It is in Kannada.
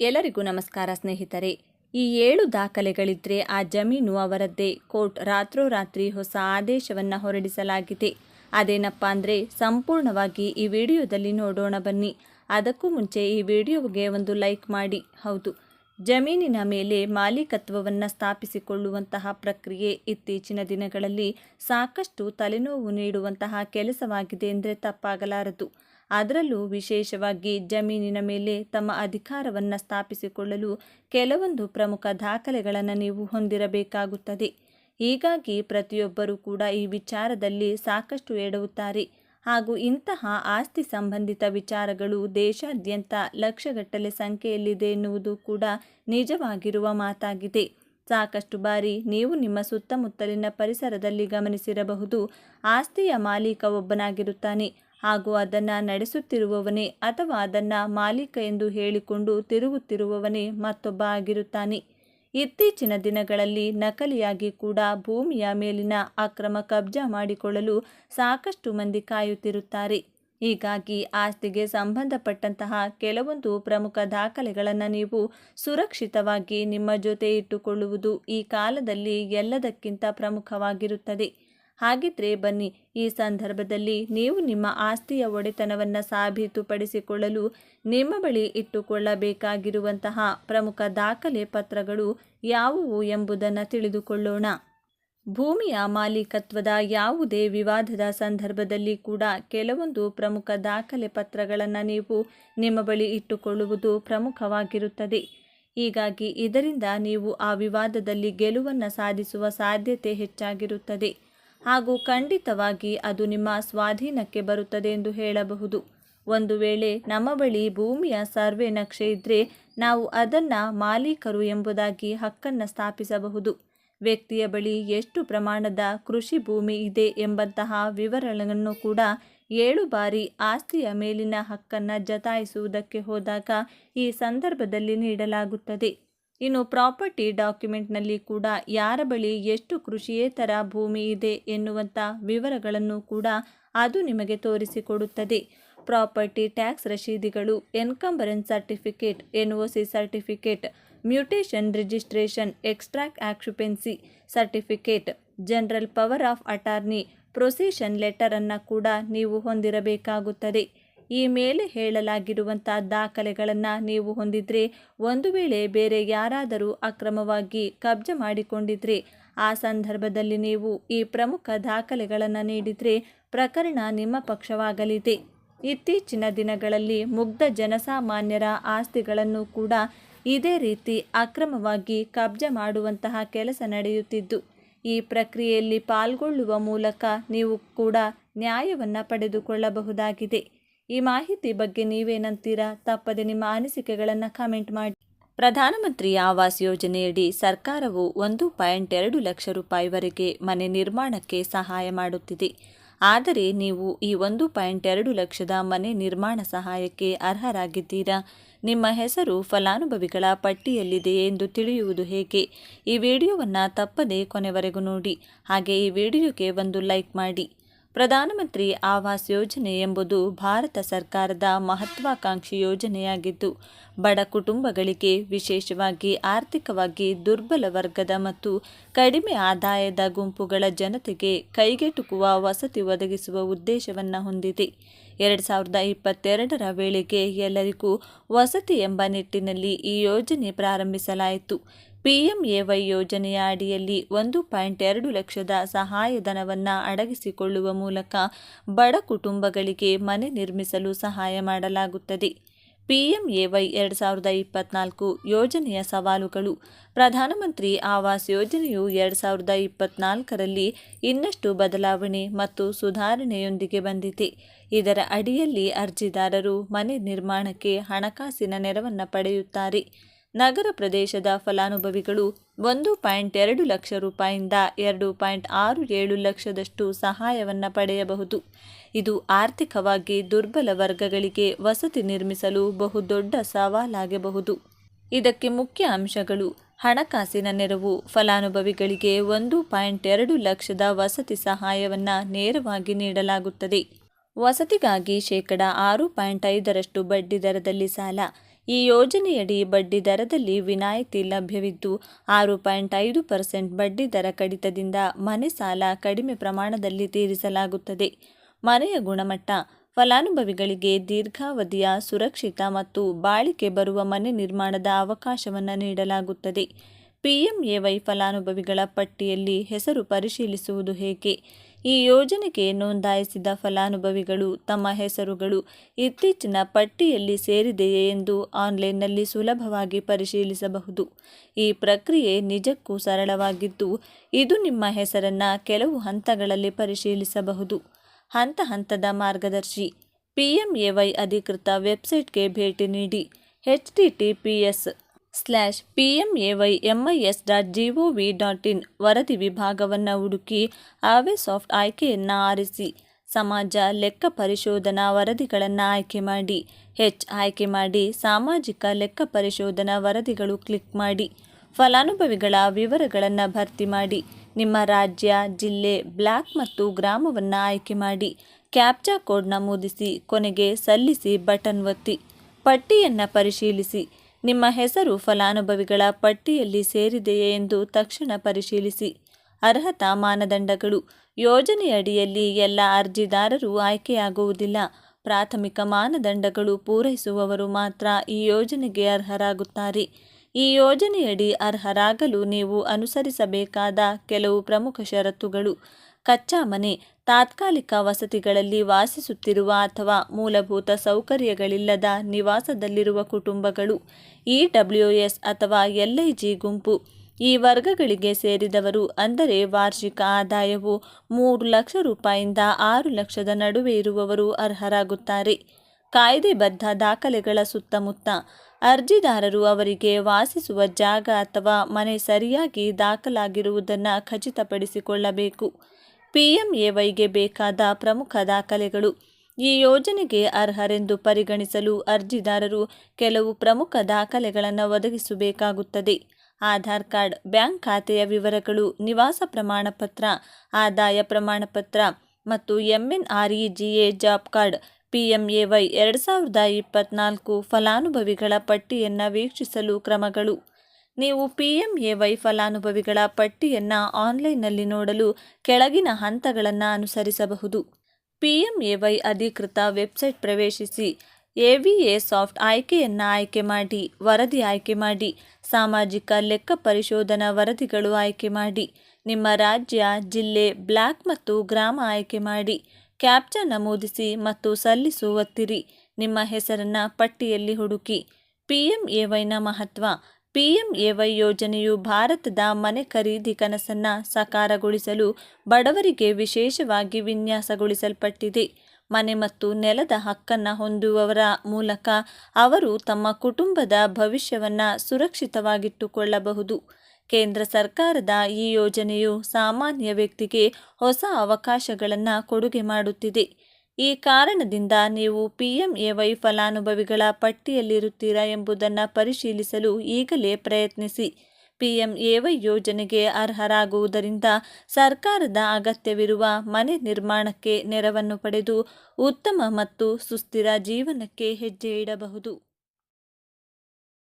ಎಲ್ಲರಿಗೂ ನಮಸ್ಕಾರ ಸ್ನೇಹಿತರೆ. ಈ ಏಳು ದಾಖಲೆಗಳಿದ್ರೆ ಆ ಜಮೀನು ಅವರದ್ದೇ. ಕೋರ್ಟ್ ರಾತ್ರೋರಾತ್ರಿ ಹೊಸ ಆದೇಶವನ್ನು ಹೊರಡಿಸಲಾಗಿದೆ. ಅದೇನಪ್ಪ ಅಂದರೆ ಸಂಪೂರ್ಣವಾಗಿ ಈ ವಿಡಿಯೋದಲ್ಲಿ ನೋಡೋಣ ಬನ್ನಿ. ಅದಕ್ಕೂ ಮುಂಚೆ ಈ ವಿಡಿಯೋಗೆ ಒಂದು ಲೈಕ್ ಮಾಡಿ. ಹೌದು, ಜಮೀನಿನ ಮೇಲೆ ಮಾಲೀಕತ್ವವನ್ನು ಸ್ಥಾಪಿಸಿಕೊಳ್ಳುವಂತಹ ಪ್ರಕ್ರಿಯೆ ಇತ್ತೀಚಿನ ದಿನಗಳಲ್ಲಿ ಸಾಕಷ್ಟು ತಲೆನೋವು ನೀಡುವಂತಹ ಕೆಲಸವಾಗಿದೆ ಎಂದರೆ ತಪ್ಪಾಗಲಾರದು. ಅದರಲ್ಲೂ ವಿಶೇಷವಾಗಿ ಜಮೀನಿನ ಮೇಲೆ ತಮ್ಮ ಅಧಿಕಾರವನ್ನು ಸ್ಥಾಪಿಸಿಕೊಳ್ಳಲು ಕೆಲವೊಂದು ಪ್ರಮುಖ ದಾಖಲೆಗಳನ್ನು ನೀವು ಹೊಂದಿರಬೇಕಾಗುತ್ತದೆ. ಹೀಗಾಗಿ ಪ್ರತಿಯೊಬ್ಬರೂ ಕೂಡ ಈ ವಿಚಾರದಲ್ಲಿ ಸಾಕಷ್ಟು ಎಡವುತ್ತಾರೆ. ಹಾಗೂ ಇಂತಹ ಆಸ್ತಿ ಸಂಬಂಧಿತ ವಿಚಾರಗಳು ದೇಶಾದ್ಯಂತ ಲಕ್ಷಗಟ್ಟಲೆ ಸಂಖ್ಯೆಯಲ್ಲಿದೆ ಎನ್ನುವುದು ಕೂಡ ನಿಜವಾಗಿರುವ ಮಾತಾಗಿದೆ. ಸಾಕಷ್ಟು ಬಾರಿ ನೀವು ನಿಮ್ಮ ಸುತ್ತಮುತ್ತಲಿನ ಪರಿಸರದಲ್ಲಿ ಗಮನಿಸಿರಬಹುದು. ಆಸ್ತಿಯ ಮಾಲೀಕ ಒಬ್ಬನಾಗಿರುತ್ತಾನೆ. ಹಾಗೂ ಅದನ್ನು ನಡೆಸುತ್ತಿರುವವನೇ ಅಥವಾ ಅದನ್ನು ಮಾಲೀಕ ಎಂದು ಹೇಳಿಕೊಂಡು ತಿರುಗುತ್ತಿರುವವನೇ ಮತ್ತೊಬ್ಬ ಆಗಿರುತ್ತಾನೆ. ಇತ್ತೀಚಿನ ದಿನಗಳಲ್ಲಿ ನಕಲಿಯಾಗಿ ಕೂಡ ಭೂಮಿಯ ಮೇಲಿನ ಅಕ್ರಮ ಕಬ್ಜಾ ಮಾಡಿಕೊಳ್ಳಲು ಸಾಕಷ್ಟು ಮಂದಿ ಕಾಯುತ್ತಿರುತ್ತಾರೆ. ಹೀಗಾಗಿ ಆಸ್ತಿಗೆ ಸಂಬಂಧಪಟ್ಟಂತಹ ಕೆಲವೊಂದು ಪ್ರಮುಖ ದಾಖಲೆಗಳನ್ನು ನೀವು ಸುರಕ್ಷಿತವಾಗಿ ನಿಮ್ಮ ಜೊತೆ ಇಟ್ಟುಕೊಳ್ಳುವುದು ಈ ಕಾಲದಲ್ಲಿ ಎಲ್ಲದಕ್ಕಿಂತ ಪ್ರಮುಖವಾಗಿರುತ್ತದೆ. ಹಾಗಿದ್ರೆ ಬನ್ನಿ, ಈ ಸಂದರ್ಭದಲ್ಲಿ ನೀವು ನಿಮ್ಮ ಆಸ್ತಿಯ ಒಡೆತನವನ್ನು ಸಾಬೀತುಪಡಿಸಿಕೊಳ್ಳಲು ನಿಮ್ಮ ಬಳಿ ಇಟ್ಟುಕೊಳ್ಳಬೇಕಾಗಿರುವಂತಹ ಪ್ರಮುಖ ದಾಖಲೆ ಪತ್ರಗಳು ಯಾವುವು ಎಂಬುದನ್ನು ತಿಳಿದುಕೊಳ್ಳೋಣ. ಭೂಮಿಯ ಮಾಲೀಕತ್ವದ ಯಾವುದೇ ವಿವಾದದ ಸಂದರ್ಭದಲ್ಲಿ ಕೂಡ ಕೆಲವೊಂದು ಪ್ರಮುಖ ದಾಖಲೆ ಪತ್ರಗಳನ್ನು ನೀವು ನಿಮ್ಮ ಬಳಿ ಇಟ್ಟುಕೊಳ್ಳುವುದು ಪ್ರಮುಖವಾಗಿರುತ್ತದೆ. ಹೀಗಾಗಿ ಇದರಿಂದ ನೀವು ಆ ವಿವಾದದಲ್ಲಿ ಗೆಲುವನ್ನು ಸಾಧಿಸುವ ಸಾಧ್ಯತೆ ಹೆಚ್ಚಾಗಿರುತ್ತದೆ. ಹಾಗೂ ಖಂಡಿತವಾಗಿ ಅದು ನಿಮ್ಮ ಸ್ವಾಧೀನಕ್ಕೆ ಬರುತ್ತದೆ ಎಂದು ಹೇಳಬಹುದು. ಒಂದು ವೇಳೆ ನಮ್ಮ ಬಳಿ ಭೂಮಿಯ ಸರ್ವೆ ನಕ್ಷೆ ಇದ್ದರೆ ನಾವು ಅದನ್ನು ಮಾಲೀಕರು ಎಂಬುದಾಗಿ ಹಕ್ಕನ್ನು ಸ್ಥಾಪಿಸಬಹುದು. ವ್ಯಕ್ತಿಯ ಬಳಿ ಎಷ್ಟು ಪ್ರಮಾಣದ ಕೃಷಿ ಭೂಮಿ ಇದೆ ಎಂಬಂತಹ ವಿವರಗಳನ್ನು ಕೂಡ ಏಳು ಬಾರಿ ಆಸ್ತಿಯ ಮೇಲಿನ ಹಕ್ಕನ್ನು ಜತಾಯಿಸುವುದಕ್ಕೆ ಹೋದಾಗ ಈ ಸಂದರ್ಭದಲ್ಲಿ ನೀಡಲಾಗುತ್ತದೆ. ಇನ್ನು ಪ್ರಾಪರ್ಟಿ ಡಾಕ್ಯುಮೆಂಟ್ನಲ್ಲಿ ಕೂಡ ಯಾರ ಬಳಿ ಎಷ್ಟು ಕೃಷಿಯೇತರ ಭೂಮಿ ಇದೆ ಎನ್ನುವಂಥ ವಿವರಗಳನ್ನು ಕೂಡ ಅದು ನಿಮಗೆ ತೋರಿಸಿಕೊಡುತ್ತದೆ. Property tax ರಶೀದಿಗಳು, encumbrance certificate, N O C certificate, mutation registration, extract occupancy certificate, general power of attorney, possession ಲೆಟರನ್ನು ಕೂಡ ನೀವು ಹೊಂದಿರಬೇಕಾಗುತ್ತದೆ. ಈ ಮೇಲೆ ಹೇಳಲಾಗಿರುವಂಥ ದಾಖಲೆಗಳನ್ನು ನೀವು ಹೊಂದಿದ್ರೆ ಒಂದು ವೇಳೆ ಬೇರೆ ಯಾರಾದರೂ ಅಕ್ರಮವಾಗಿ ಕಬ್ಜೆ ಮಾಡಿಕೊಂಡಿದ್ರೆ, ಆ ಸಂದರ್ಭದಲ್ಲಿ ನೀವು ಈ ಪ್ರಮುಖ ದಾಖಲೆಗಳನ್ನು ನೀಡಿದರೆ ಪ್ರಕರಣ ನಿಮ್ಮ ಪಕ್ಷವಾಗಲಿದೆ. ಇತ್ತೀಚಿನ ದಿನಗಳಲ್ಲಿ ಮುಗ್ಧ ಜನಸಾಮಾನ್ಯರ ಆಸ್ತಿಗಳನ್ನು ಕೂಡ ಇದೇ ರೀತಿ ಅಕ್ರಮವಾಗಿ ಕಬ್ಜೆ ಮಾಡುವಂತಹ ಕೆಲಸ ನಡೆಯುತ್ತಿದ್ದು, ಈ ಪ್ರಕ್ರಿಯೆಯಲ್ಲಿ ಪಾಲ್ಗೊಳ್ಳುವ ಮೂಲಕ ನೀವು ಕೂಡ ನ್ಯಾಯವನ್ನು ಪಡೆದುಕೊಳ್ಳಬಹುದಾಗಿದೆ. ಈ ಮಾಹಿತಿ ಬಗ್ಗೆ ನೀವೇನಂತೀರಾ? ತಪ್ಪದೆ ನಿಮ್ಮ ಅನಿಸಿಕೆಗಳನ್ನು ಕಮೆಂಟ್ ಮಾಡಿ. ಪ್ರಧಾನಮಂತ್ರಿ ಆವಾಸ್ ಯೋಜನೆಯಡಿ ಸರ್ಕಾರವು ಒಂದು ಪಾಯಿಂಟ್ ಎರಡು ಲಕ್ಷ ರೂಪಾಯಿವರೆಗೆ ಮನೆ ನಿರ್ಮಾಣಕ್ಕೆ ಸಹಾಯ ಮಾಡುತ್ತಿದೆ. ಆದರೆ ನೀವು ಈ ಒಂದು ಪಾಯಿಂಟ್ ಎರಡು ಲಕ್ಷದ ಮನೆ ನಿರ್ಮಾಣ ಸಹಾಯಕ್ಕೆ ಅರ್ಹರಾಗಿದ್ದೀರಾ? ನಿಮ್ಮ ಹೆಸರು, ಫಲಾನುಭವಿಗಳ ಪಟ್ಟಿಯಲ್ಲಿದೆ ಎಂದು ತಿಳಿಯುವುದು ಹೇಗೆ? ಈ ವಿಡಿಯೋವನ್ನು ತಪ್ಪದೇ ಕೊನೆವರೆಗೂ ನೋಡಿ. ಹಾಗೆ ಈ ವಿಡಿಯೋಗೆ ಒಂದು ಲೈಕ್ ಮಾಡಿ. ಪ್ರಧಾನಮಂತ್ರಿ ಆವಾಸ್ ಯೋಜನೆ ಎಂಬುದು ಭಾರತ ಸರ್ಕಾರದ ಮಹತ್ವಾಕಾಂಕ್ಷಿ ಯೋಜನೆಯಾಗಿದ್ದು, ಬಡ ಕುಟುಂಬಗಳಿಗೆ ವಿಶೇಷವಾಗಿ ಆರ್ಥಿಕವಾಗಿ ದುರ್ಬಲ ವರ್ಗದ ಮತ್ತು ಕಡಿಮೆ ಆದಾಯದ ಗುಂಪುಗಳ ಜನತೆಗೆ ಕೈಗೆಟುಕುವ ವಸತಿ ಒದಗಿಸುವ ಉದ್ದೇಶವನ್ನು ಹೊಂದಿದೆ. ಎರಡು ಸಾವಿರದ ಇಪ್ಪತ್ತೆರಡರ ವೇಳೆಗೆ ಎಲ್ಲರಿಗೂ ವಸತಿ ಎಂಬ ನಿಟ್ಟಿನಲ್ಲಿ ಈ ಯೋಜನೆ ಪ್ರಾರಂಭಿಸಲಾಯಿತು. ಪಿಎಂಎವೈ ಯೋಜನೆಯ ಅಡಿಯಲ್ಲಿ ಒಂದು ಪಾಯಿಂಟ್ ಎರಡು ಲಕ್ಷದ ಸಹಾಯಧನವನ್ನು ಅಡಗಿಸಿಕೊಳ್ಳುವ ಮೂಲಕ ಬಡ ಕುಟುಂಬಗಳಿಗೆ ಮನೆ ನಿರ್ಮಿಸಲು ಸಹಾಯ ಮಾಡಲಾಗುತ್ತದೆ. ಪಿಎಂಎವೈ ಎರಡು ಸಾವಿರದ ಇಪ್ಪತ್ನಾಲ್ಕು ಯೋಜನೆಯ ಸವಾಲುಗಳು. ಪ್ರಧಾನಮಂತ್ರಿ ಆವಾಸ್ ಯೋಜನೆಯು ಎರಡು ಸಾವಿರದ ಇಪ್ಪತ್ನಾಲ್ಕರಲ್ಲಿ ಇನ್ನಷ್ಟು ಬದಲಾವಣೆ ಮತ್ತು ಸುಧಾರಣೆಯೊಂದಿಗೆ ಬಂದಿದೆ. ಇದರ ಅಡಿಯಲ್ಲಿ ಅರ್ಜಿದಾರರು ಮನೆ ನಿರ್ಮಾಣಕ್ಕೆ ಹಣಕಾಸಿನ ನೆರವನ್ನು ಪಡೆಯುತ್ತಾರೆ. ನಗರ ಪ್ರದೇಶದ ಫಲಾನುಭವಿಗಳು ಒಂದು ಪಾಯಿಂಟ್ ಎರಡು ಲಕ್ಷ ರೂಪಾಯಿಂದ ಎರಡು ಪಾಯಿಂಟ್ ಆರು ಏಳು ಲಕ್ಷದಷ್ಟು ಸಹಾಯವನ್ನು ಪಡೆಯಬಹುದು. ಇದು ಆರ್ಥಿಕವಾಗಿ ದುರ್ಬಲ ವರ್ಗಗಳಿಗೆ ವಸತಿ ನಿರ್ಮಿಸಲು ಬಹುದೊಡ್ಡ ಸವಾಲಾಗಬಹುದು. ಇದಕ್ಕೆ ಮುಖ್ಯ ಅಂಶಗಳು ಹಣಕಾಸಿನ ನೆರವು, ಫಲಾನುಭವಿಗಳಿಗೆ ಒಂದು ಪಾಯಿಂಟ್ ಎರಡು ಲಕ್ಷದ ವಸತಿ ಸಹಾಯವನ್ನು ನೇರವಾಗಿ ನೀಡಲಾಗುತ್ತದೆ. ವಸತಿಗಾಗಿ ಶೇಕಡ ಆರು ಪಾಯಿಂಟ್ ಐದರಷ್ಟು ಬಡ್ಡಿ ದರದಲ್ಲಿ ಸಾಲ ಈ ಯೋಜನೆಯಡಿ ಬಡ್ಡಿ ದರದಲ್ಲಿ ವಿನಾಯಿತಿ ಲಭ್ಯವಿದ್ದು ಆರು ಪಾಯಿಂಟ್ ಐದು ಪರ್ಸೆಂಟ್ ಬಡ್ಡಿ ದರ ಕಡಿತದಿಂದ ಮನೆ ಸಾಲ ಕಡಿಮೆ ಪ್ರಮಾಣದಲ್ಲಿ ತೀರಿಸಲಾಗುತ್ತದೆ. ಮನೆಯ ಗುಣಮಟ್ಟ, ಫಲಾನುಭವಿಗಳಿಗೆ ದೀರ್ಘಾವಧಿಯ ಸುರಕ್ಷಿತ ಮತ್ತು ಬಾಳಿಕೆ ಬರುವ ಮನೆ ನಿರ್ಮಾಣದ ಅವಕಾಶವನ್ನು ನೀಡಲಾಗುತ್ತದೆ. ಪಿಎಂಎವೈ ಫಲಾನುಭವಿಗಳ ಪಟ್ಟಿಯಲ್ಲಿ ಹೆಸರು ಪರಿಶೀಲಿಸುವುದು ಹೇಗೆ? ಈ ಯೋಜನೆಗೆ ನೋಂದಾಯಿಸಿದ ಫಲಾನುಭವಿಗಳು ತಮ್ಮ ಹೆಸರುಗಳು ಇತ್ತೀಚಿನ ಪಟ್ಟಿಯಲ್ಲಿ ಸೇರಿದೆಯೇ ಎಂದು ಆನ್ಲೈನ್ನಲ್ಲಿ ಸುಲಭವಾಗಿ ಪರಿಶೀಲಿಸಬಹುದು. ಈ ಪ್ರಕ್ರಿಯೆ ನಿಜಕ್ಕೂ ಸರಳವಾಗಿದ್ದು, ಇದು ನಿಮ್ಮ ಹೆಸರನ್ನು ಕೆಲವು ಹಂತಗಳಲ್ಲಿ ಪರಿಶೀಲಿಸಬಹುದು. ಹಂತ ಹಂತದ ಮಾರ್ಗದರ್ಶಿ, ಪಿಎಂಎವೈ ಅಧಿಕೃತ ವೆಬ್ಸೈಟ್ಗೆ ಭೇಟಿ ನೀಡಿ, H T T P S slash P M A Y M I S dot G O V dot in ವರದಿ ವಿಭಾಗವನ್ನು ಹುಡುಕಿ ಆವೆ ಸಾಫ್ಟ್ ಆಯ್ಕೆಯನ್ನು ಆರಿಸಿ. ಸಮಾಜ ಲೆಕ್ಕ ಪರಿಶೋಧನಾ ವರದಿಗಳನ್ನು ಆಯ್ಕೆ ಮಾಡಿ. ಹೆಚ್ ಆಯ್ಕೆ ಮಾಡಿ. ಸಾಮಾಜಿಕ ಲೆಕ್ಕ ಪರಿಶೋಧನಾ ವರದಿಗಳು ಕ್ಲಿಕ್ ಮಾಡಿ. ಫಲಾನುಭವಿಗಳ ವಿವರಗಳನ್ನು ಭರ್ತಿ ಮಾಡಿ. ನಿಮ್ಮ ರಾಜ್ಯ, ಜಿಲ್ಲೆ, ಬ್ಲಾಕ್ ಮತ್ತು ಗ್ರಾಮವನ್ನು ಆಯ್ಕೆ ಮಾಡಿ. ಕ್ಯಾಪ್ಚಾ ಕೋಡ್ ನಮೂದಿಸಿ ಕೊನೆಗೆ ಸಲ್ಲಿಸಿ ಬಟನ್ ಒತ್ತಿ. ಪಟ್ಟಿಯನ್ನು ಪರಿಶೀಲಿಸಿ. ನಿಮ್ಮ ಹೆಸರು ಫಲಾನುಭವಿಗಳ ಪಟ್ಟಿಯಲ್ಲಿ ಸೇರಿದೆಯೇ ಎಂದು ತಕ್ಷಣ ಪರಿಶೀಲಿಸಿ. ಅರ್ಹತಾ ಮಾನದಂಡಗಳು. ಯೋಜನೆಯಡಿಯಲ್ಲಿ ಎಲ್ಲ ಅರ್ಜಿದಾರರು ಆಯ್ಕೆಯಾಗುವುದಿಲ್ಲ. ಪ್ರಾಥಮಿಕ ಮಾನದಂಡಗಳು ಪೂರೈಸುವವರು ಮಾತ್ರ ಈ ಯೋಜನೆಗೆ ಅರ್ಹರಾಗುತ್ತಾರೆ. ಈ ಯೋಜನೆಯಡಿ ಅರ್ಹರಾಗಲು ನೀವು ಅನುಸರಿಸಬೇಕಾದ ಕೆಲವು ಪ್ರಮುಖ ಷರತ್ತುಗಳು. ಕಚ್ಚಾ ಮನೆ, ತಾತ್ಕಾಲಿಕ ವಸತಿಗಳಲ್ಲಿ ವಾಸಿಸುತ್ತಿರುವ ಅಥವಾ ಮೂಲಭೂತ ಸೌಕರ್ಯಗಳಿಲ್ಲದ ನಿವಾಸದಲ್ಲಿರುವ ಕುಟುಂಬಗಳು ಇ ಡಬ್ಲ್ಯೂ ಎಸ್ ಅಥವಾ ಎಲ್ಐಜಿ ಗುಂಪು, ಈ ವರ್ಗಗಳಿಗೆ ಸೇರಿದವರು ಅಂದರೆ ವಾರ್ಷಿಕ ಆದಾಯವು ಮೂರು ಲಕ್ಷ ರೂಪಾಯಿಂದ ಆರು ಲಕ್ಷದ ನಡುವೆ ಇರುವವರು ಅರ್ಹರಾಗುತ್ತಾರೆ. ಕಾಯ್ದೆಬದ್ಧ ದಾಖಲೆಗಳ ಸುತ್ತಮುತ್ತ ಅರ್ಜಿದಾರರು ಅವರಿಗೆ ವಾಸಿಸುವ ಜಾಗ ಅಥವಾ ಮನೆ ಸರಿಯಾಗಿ ದಾಖಲಾಗಿರುವುದನ್ನು ಖಚಿತಪಡಿಸಿಕೊಳ್ಳಬೇಕು. ಪಿಎಂಎವೈಗೆ ಬೇಕಾದ ಪ್ರಮುಖ ದಾಖಲೆಗಳು. ಈ ಯೋಜನೆಗೆ ಅರ್ಹರೆಂದು ಪರಿಗಣಿಸಲು ಅರ್ಜಿದಾರರು ಕೆಲವು ಪ್ರಮುಖ ದಾಖಲೆಗಳನ್ನು ಒದಗಿಸಬೇಕಾಗುತ್ತದೆ. ಆಧಾರ್ ಕಾರ್ಡ್, ಬ್ಯಾಂಕ್ ಖಾತೆಯ ವಿವರಗಳು, ನಿವಾಸ ಪ್ರಮಾಣಪತ್ರ, ಆದಾಯ ಪ್ರಮಾಣಪತ್ರ ಮತ್ತು ಎಂಎನ್ಆರ್ಇಜಿಎ ಜಾಬ್ ಕಾರ್ಡ್ ಪಿಎಂಎವೈ ಎರಡು ಸಾವಿರದ ಇಪ್ಪತ್ನಾಲ್ಕು ಫಲಾನುಭವಿಗಳ ಪಟ್ಟಿಯನ್ನು ವೀಕ್ಷಿಸಲು ಕ್ರಮಗಳು. ನೀವು ಪಿ ಎಂ ಎ ವೈ ಫಲಾನುಭವಿಗಳ ಪಟ್ಟಿಯನ್ನು ಆನ್ಲೈನ್ನಲ್ಲಿ ನೋಡಲು ಕೆಳಗಿನ ಹಂತಗಳನ್ನು ಅನುಸರಿಸಬಹುದು. ಪಿ ಎಂ ಎ ವೈ ಅಧಿಕೃತ ವೆಬ್ಸೈಟ್ ಪ್ರವೇಶಿಸಿ ಎವಿಎ ಸಾಫ್ಟ್ ಆಯ್ಕೆಯನ್ನು ಆಯ್ಕೆ ಮಾಡಿ, ವರದಿ ಆಯ್ಕೆ ಮಾಡಿ, ಸಾಮಾಜಿಕ ಲೆಕ್ಕ ಪರಿಶೋಧನಾ ವರದಿಗಳು ಆಯ್ಕೆ ಮಾಡಿ, ನಿಮ್ಮ ರಾಜ್ಯ, ಜಿಲ್ಲೆ, ಬ್ಲಾಕ್ ಮತ್ತು ಗ್ರಾಮ ಆಯ್ಕೆ ಮಾಡಿ, ಕ್ಯಾಪ್ಚಾ ನಮೂದಿಸಿ ಮತ್ತು ಸಲ್ಲಿಸು ಒತ್ತಿರಿ ನಿಮ್ಮ ಹೆಸರನ್ನು ಪಟ್ಟಿಯಲ್ಲಿ ಹುಡುಕಿ ಪಿ ಎಂ ಎ ವೈನ ಮಹತ್ವ ಪಿಎಂಎವೈ ಯೋಜನೆಯು ಭಾರತದ ಮನೆ ಖರೀದಿ ಕನಸನ್ನು ಸಾಕಾರಗೊಳಿಸಲು ಬಡವರಿಗೆ ವಿಶೇಷವಾಗಿ ವಿನ್ಯಾಸಗೊಳಿಸಲ್ಪಟ್ಟಿದೆ. ಮನೆ ಮತ್ತು ನೆಲದ ಹಕ್ಕನ್ನು ಹೊಂದುವವರ ಮೂಲಕ ಅವರು ತಮ್ಮ ಕುಟುಂಬದ ಭವಿಷ್ಯವನ್ನು ಸುರಕ್ಷಿತವಾಗಿಟ್ಟುಕೊಳ್ಳಬಹುದು. ಕೇಂದ್ರ ಸರ್ಕಾರದ ಈ ಯೋಜನೆಯು ಸಾಮಾನ್ಯ ವ್ಯಕ್ತಿಗೆ ಹೊಸ ಅವಕಾಶಗಳನ್ನು ಕೊಡುಗೆ ಮಾಡುತ್ತಿದೆ. ಈ ಕಾರಣದಿಂದ ನೀವು ಪಿಎಂಎವೈ ಫಲಾನುಭವಿಗಳ ಪಟ್ಟಿಯಲ್ಲಿರುತ್ತೀರಾ ಎಂಬುದನ್ನು ಪರಿಶೀಲಿಸಲು ಈಗಲೇ ಪ್ರಯತ್ನಿಸಿ. ಪಿಎಂಎವೈ ಯೋಜನೆಗೆ ಅರ್ಹರಾಗುವುದರಿಂದ ಸರ್ಕಾರದ ಅಗತ್ಯವಿರುವ ಮನೆ ನಿರ್ಮಾಣಕ್ಕೆ ನೆರವನ್ನು ಪಡೆದು ಉತ್ತಮ ಮತ್ತು ಸುಸ್ಥಿರ ಜೀವನಕ್ಕೆ ಹೆಜ್ಜೆ ಇಡಬಹುದು.